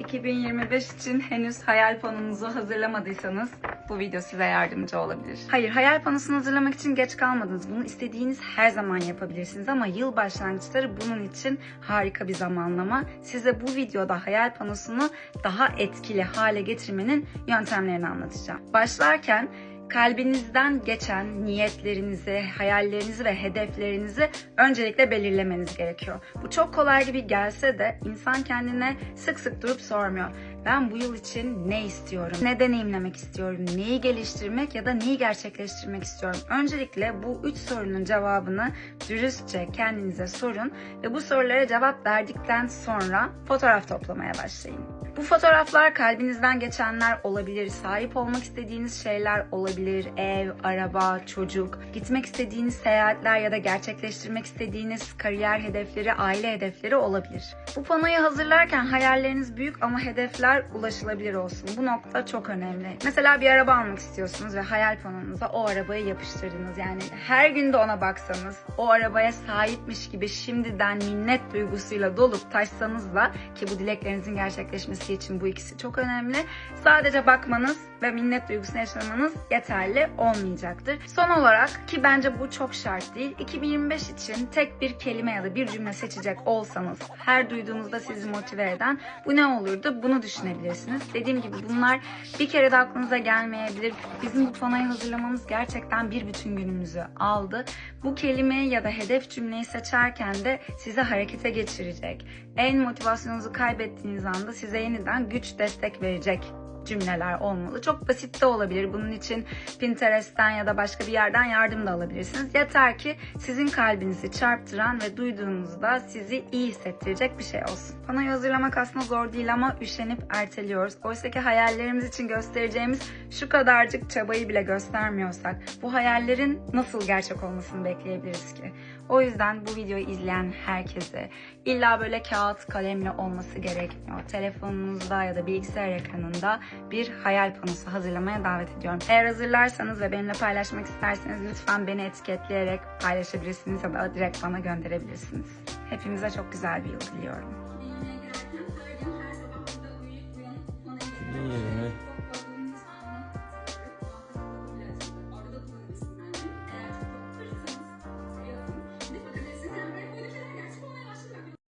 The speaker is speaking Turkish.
2025 için henüz hayal panonuzu hazırlamadıysanız bu video size yardımcı olabilir. Hayır, hayal panosunu hazırlamak için geç kalmadınız. Bunu istediğiniz her zaman yapabilirsiniz ama yıl başlangıçları bunun için harika bir zamanlama. Size bu videoda hayal panosunu daha etkili hale getirmenin yöntemlerini anlatacağım. Başlarken kalbinizden geçen niyetlerinizi, hayallerinizi ve hedeflerinizi öncelikle belirlemeniz gerekiyor. Bu çok kolay gibi gelse de insan kendine sık sık durup sormuyor. Ben bu yıl için ne istiyorum? Ne deneyimlemek istiyorum? Neyi geliştirmek ya da neyi gerçekleştirmek istiyorum? Öncelikle bu üç sorunun cevabını dürüstçe kendinize sorun ve bu sorulara cevap verdikten sonra fotoğraf toplamaya başlayın. Bu fotoğraflar kalbinizden geçenler olabilir, sahip olmak istediğiniz şeyler olabilir, ev, araba, çocuk, gitmek istediğiniz seyahatler ya da gerçekleştirmek istediğiniz kariyer hedefleri, aile hedefleri olabilir. Bu panoyu hazırlarken hayalleriniz büyük ama hedefler ulaşılabilir olsun. Bu nokta çok önemli. Mesela bir araba almak istiyorsunuz ve hayal panonuza o arabayı yapıştırdınız. Yani her gün de ona baksanız, o arabaya sahipmiş gibi şimdiden minnet duygusuyla dolup taşsanız da ki bu dileklerinizin gerçekleşmesi için bu ikisi çok önemli. Sadece bakmanız ve minnet duygusunu yaşamanız yeterli olmayacaktır. Son olarak ki bence bu çok şart değil. 2025 için tek bir kelime ya da bir cümle seçecek olsanız her duyduğunuzda sizi motive eden bu ne olurdu bunu düşünebilirsiniz. Dediğim gibi bunlar bir kere de aklınıza gelmeyebilir. Bizim bu panoyu hazırlamamız gerçekten bir bütün günümüzü aldı. Bu kelimeyi ya da hedef cümleyi seçerken de sizi harekete geçirecek. En motivasyonunuzu kaybettiğiniz anda size yeniden güç destek verecek cümleler olmalı. Çok basit de olabilir. Bunun için Pinterest'ten ya da başka bir yerden yardım da alabilirsiniz. Yeter ki sizin kalbinizi çarptıran ve duyduğunuzda sizi iyi hissettirecek bir şey olsun. Panoyu hazırlamak aslında zor değil ama üşenip erteliyoruz. Oysa ki hayallerimiz için göstereceğimiz şu kadarcık çabayı bile göstermiyorsak bu hayallerin nasıl gerçek olmasını bekleyebiliriz ki? O yüzden bu videoyu izleyen herkese illa böyle kağıt kalemle olması gerekmiyor. Telefonunuzda ya da bilgisayar ekranında bir hayal panosu hazırlamaya davet ediyorum. Eğer hazırlarsanız ve benimle paylaşmak isterseniz lütfen beni etiketleyerek paylaşabilirsiniz ya da direkt bana gönderebilirsiniz. Hepimize çok güzel bir yıl diliyorum.